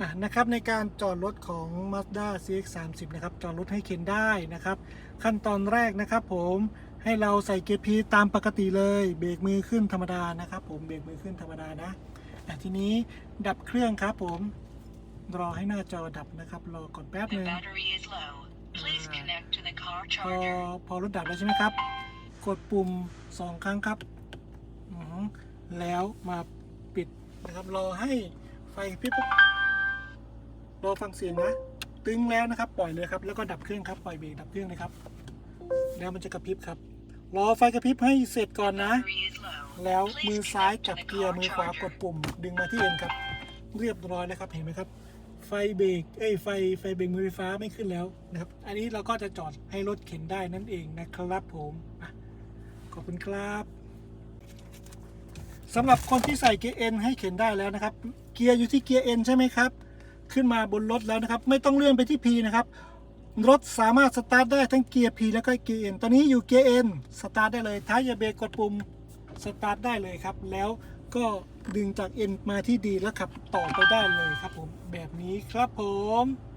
อะนะครับในการจอดรถของ Mazda CX-30 นะครับจอดรถให้เข็นได้นะครับ ขั้นตอนแรกนะครับผมให้เราใส่เกียร์พีตามปกติเลยเบรกมือขึ้นธรรมดานะครับผมเบรกมือขึ้นธรรมดานะอะทีนี้ดับเครื่องครับผมรอให้หน้าจอดับนะครับรอก่อนแป๊บ The หนึ่ง battery is low. Please Ah. connect to the car พอ charger. พอรถดับแล้วใช่ไหมครับ กดปุ่มสองครั้งครับอือหือแล้วมาปิดนะครับรอให้ไฟกระพริบปุ๊บ รอฟังเสียงนะ ตึงแล้วนะครับ ปล่อยเลยครับ แล้วก็ดับเครื่องครับ ปล่อยเบรกดับเครื่องเลยครับ แล้วมันจะกระพริบครับ รอไฟกระพริบให้เสร็จก่อนนะ แล้วมือซ้ายจับเกียร์ มือขวากดปุ่ม ดึงมาที่เอ็นครับ เรียบร้อยแล้วครับ เห็นไหมครับ ไฟเบรก เอ้ย ไฟ ไฟเบรกมือไฟฟ้าไม่ขึ้นแล้วนะครับ อันนี้เราก็จะจอดให้รถเข็นได้นั่นเองนะครับผมขอบคุณครับสำหรับคนที่ใส่เกียร์ N ให้เข็นได้แล้วนะครับ เกียร์อยู่ที่เกียร์ N ใช่ไหมครับ ขึ้นมาบนรถแล้วนะครับ ไม่ต้องเลื่อนไปที่ P นะครับ รถสามารถสตาร์ทได้ทั้งเกียร์ P แล้วก็เกียร์ N ตอนนี้อยู่เกียร์ N สตาร์ทได้เลยท้ายอย่าเบรกกดปุ่มสตาร์ทได้เลยครับ แล้วก็ดึงจาก N มาที่ D แล้วขับต่อไปได้เลยครับผม แบบนี้ครับผม